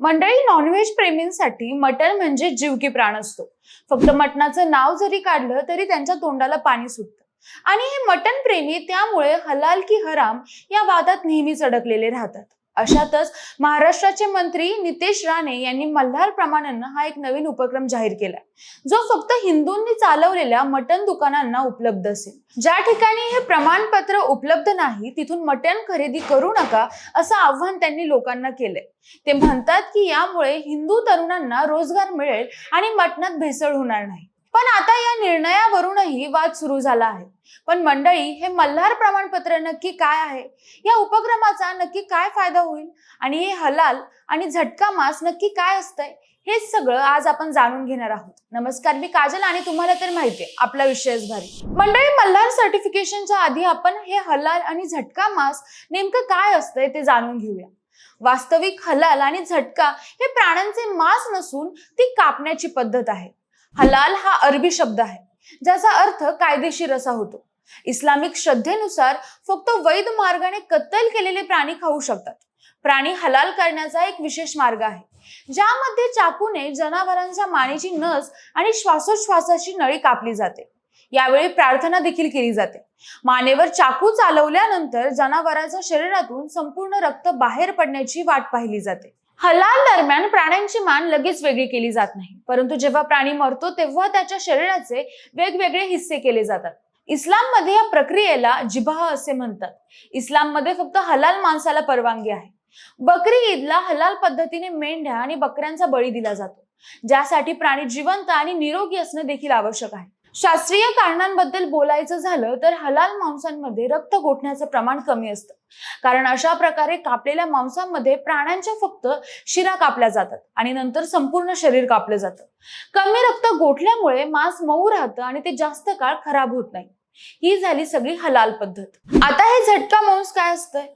मंडळी नॉनव्हेज प्रेमींसाठी मटण म्हणजे जीव की प्राण असतो. फक्त मटणाचं नाव जरी काढलं तरी त्यांच्या तोंडाला पाणी सुटतं. आणि हे मटण प्रेमी त्यामुळे हलाल की हराम या वादात नेहमीच अडकलेले राहतात. अशातच महाराष्ट्राचे मंत्री नितेश राणे यांनी मल्हार प्रमाणानं हा एक नवीन उपक्रम जाहीर केला जो फक्त हिंदूंनी चालवलेल्या मटण दुकानांना उपलब्ध असेल. ज्या ठिकाणी हे प्रमाणपत्र उपलब्ध नाही तिथून मटण खरेदी करू नका असं आव्हान त्यांनी लोकांना केलंय. ते म्हणतात की यामुळे हिंदू तरुणांना रोजगार मिळेल आणि मटणात भेसळ होणार नाही. पण आता या निर्णयावरूनही वाद सुरू झाला आहे. पण मंडळी हे मल्हार प्रमाणपत्र नक्की काय आहे? या उपक्रमाचा नक्की काय फायदा होईल? आणि हे हलाल आणि झटका मास नक्की काय असतंय? हे सगळं आज आपण जाणून घेणार आहोत. नमस्कार मी काजल आणि तुम्हाला तर माहितीये आपला विषयच भारी. मंडळी मल्हार सर्टिफिकेशनच्या आधी आपण हे हलाल आणि झटका मास नेमकं काय असतंय ते जाणून घेऊया. वास्तविक हलाल आणि झटका हे प्राण्यांचे मांस नसून ती कापण्याची पद्धत आहे. हलाल हा अरबी शब्द आहे ज्याचा अर्थ कायदेशीर असा होतो. इस्लामिक श्रद्धेनुसार फक्त वैध मार्गाने कत्तल केलेले प्राणी खाऊ शकतात. प्राणी हलाल करण्याचा एक विशेष मार्ग आहे ज्यामध्ये चाकूने जनावरांच्या मानेची नस आणि श्वासोच्छ्वासाची नळी कापली जाते. यावेळी प्रार्थना देखील केली जाते. मानेवर चाकू चालवल्यानंतर जनावरांच्या शरीरातून संपूर्ण रक्त बाहेर पडण्याची वाट पाहिली जाते. हलाल दरम्यान प्राण्यांची मान लगेच वेगळी केली जात नाही. परंतु जेव्हा प्राणी मरतो तेव्हा त्याच्या शरीराचे वेगवेगळे हिस्से केले जातात. इस्लाममध्ये या प्रक्रियेला जिबाह असे म्हणतात. इस्लाममध्ये फक्त हलाल माणसाला परवानगी आहे. बकरी ईदला हलाल पद्धतीने मेंढ्या आणि बकऱ्यांचा बळी दिला जातो. ज्यासाठी प्राणी जिवंत आणि निरोगी असणं देखील आवश्यक आहे. शास्त्रीय कारणांबद्दल बोलायचं झालं तर हलाल मांसांमध्ये रक्त गोठण्याचं प्रमाण कमी असतं. कारण अशा प्रकारे कापलेल्या मांसामध्ये प्राण्यांच्या फक्त शिरा कापल्या जातात आणि नंतर संपूर्ण शरीर कापलं जातं. कमी रक्त गोठल्यामुळे मांस मऊ राहतं आणि ते जास्त काळ खराब होत नाही. ही झाली सगळी हलाल पद्धत. आता हे झटका मांस काय असतंय?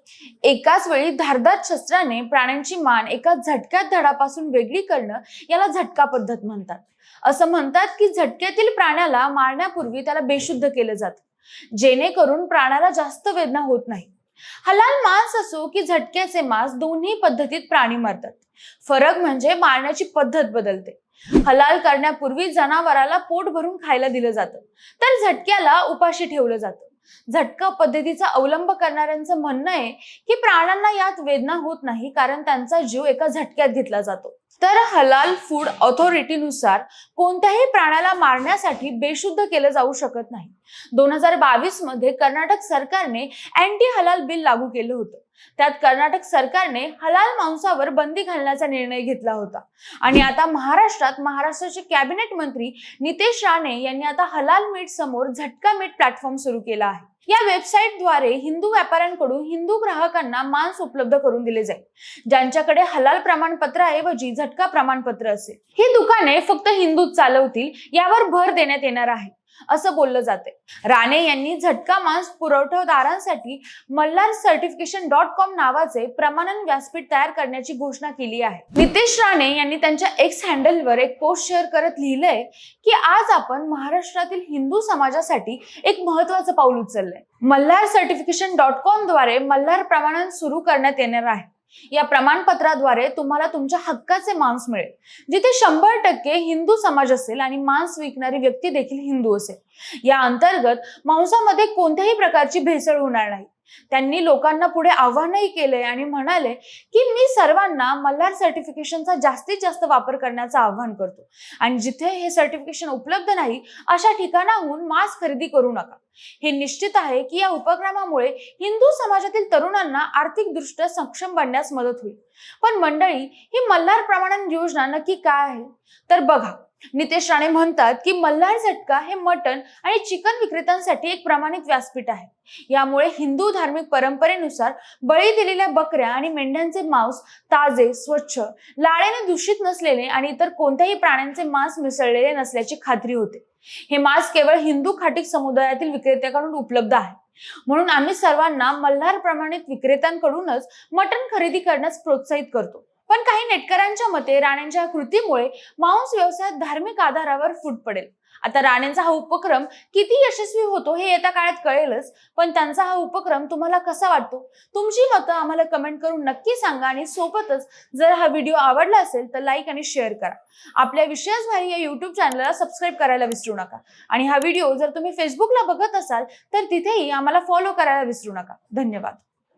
एकाच वेळी धारदार शस्त्राने प्राण्यांची मान एका झटक्यात धडापासून वेगळी करणं याला झटका पद्धत म्हणतात. असं म्हणतात की झटक्यातील प्राण्याला मारण्यापूर्वी त्याला बेशुद्ध केलं जातं. जेणेकरून प्राण्याला जास्त वेदना होत नाही. हलाल मांस असो की झटक्याचे मांस दोन्ही पद्धतीत प्राणी मरतात. फरक म्हणजे मारण्याची पद्धत बदलते. हलाल करण्यापूर्वी जनावराला पोट भरून खायला दिलं जातं. तर झटक्याला उपाशी ठेवलं जातं. झटका पद्धतीचा अवलंब करणाऱ्यांचं म्हणणं आहे की प्राण्यांना यात वेदना होत नाही कारण त्यांचा जीव एका झटक्यात घेतला जातो. तर हलाल फूड ऑथॉरिटीनुसार कोणत्याही प्राण्याला मारण्यासाठी बेशुद्ध केलं जाऊ शकत नाही. दोन हजार बावीसमध्ये कर्नाटक सरकारने अँटी हलाल बिल लागू केलं होतं. त्यात कर्नाटक सरकारने हलाल मांसावर बंदी घालण्याचा निर्णय घेतला होता. आणि आता महाराष्ट्रात महाराष्ट्राचे कॅबिनेट मंत्री नितेश राणे यांनी आता हलाल मीठ समोर झटका मीठ प्लॅटफॉर्म सुरू केला आहे. या वेबसाईटद्वारे हिंदू व्यापाऱ्यांकडून हिंदू ग्राहकांना मांस उपलब्ध करून दिले जाईल. ज्यांच्याकडे हलाल प्रमाणपत्राऐवजी झटका प्रमाणपत्र असेल. ही दुकाने फक्त हिंदूच चालवतील यावर भर देण्यात येणार आहे. असं बोललं जाते राणे यांनी झटका मांस पुरवठादारांसाठी मल्हार सर्टिफिकेशन डॉट कॉम नावाचे प्रमाणन व्यासपीठ तयार करण्याची घोषणा केली आहे. नितेश राणे यांनी त्यांच्या एक्स हँडलवर एक पोस्ट शेअर करत लिहिलंय की आज आपण महाराष्ट्रातील हिंदू समाजासाठी एक महत्वाचं पाऊल उचललंय. मल्हार सर्टिफिकेशन डॉट कॉमद्वारे मल्हार प्रमाणन सुरू करण्यात येणार आहे. या प्रमाणपत्राद्वारे तुम्हाला तुमच्या हक्काचे मांस मिळेल. जिथे शंभर टक्के हिंदू समाज असेल आणि मांस विकणारी व्यक्ती देखील हिंदू असेल. या अंतर्गत मांसामध्ये कोणत्याही प्रकारची भेसळ होणार नाही. त्यांनी लोकांना पुढे आव्हानही केले आणि म्हणाले की मी सर्वांना मल्हार सर्टिफिकेशनचा जास्तीत जास्त वापर करण्याचं आव्हान करतो. आणि जिथे हे सर्टिफिकेशन उपलब्ध नाही अशा ठिकाणाहून मास्क खरेदी करू नका. हे निश्चित आहे की या उपक्रमामुळे हिंदू समाजातील तरुणांना आर्थिकदृष्ट्या सक्षम बनण्यास मदत होईल. पण मंडळी ही मल्हार प्रमाणन योजना नक्की काय आहे? तर बघा नितेश राणे म्हणतात की मल्हार झटका हे मटण आणि चिकन विक्रेत्यांसाठी एक प्रमाणित व्यासपीठ आहे. यामुळे हिंदू धार्मिक परंपरेनुसार बळी दिलेल्या बकऱ्या आणि मेंढ्यांचे मांस ताजे स्वच्छ लाळेने दूषित नसलेले आणि इतर कोणत्याही प्राण्यांचे मांस मिसळलेले नसल्याची खात्री होते. हे मांस केवळ हिंदू खाटिक समुदायातील विक्रेत्याकडून उपलब्ध आहे. म्हणून आम्ही सर्वांना मल्हार प्रमाणित विक्रेत्यांकडूनच मटण खरेदी करण्यास प्रोत्साहित करतो. पण काही नेटकऱ्यांच्या मते राणेंच्या कृतीमुळे मांस व्यवसायात धार्मिक आधारावर फूट पडेल. आता राणेंचा हा उपक्रम किती यशस्वी होतो हे येत्या काळात कळेलच पण त्यांचा हा उपक्रम तुम्हाला कसा वाटतो? तुमची मतं आम्हाला कमेंट करून नक्की सांगा आणि सोबतच जर हा व्हिडिओ आवडला असेल तर लाईक आणि शेअर करा. आपल्या विश्वास भारी या युट्यूब चॅनलला सबस्क्राईब करायला विसरू नका. आणि हा व्हिडिओ जर तुम्ही फेसबुकला बघत असाल तर तिथेही आम्हाला फॉलो करायला विसरू नका. धन्यवाद.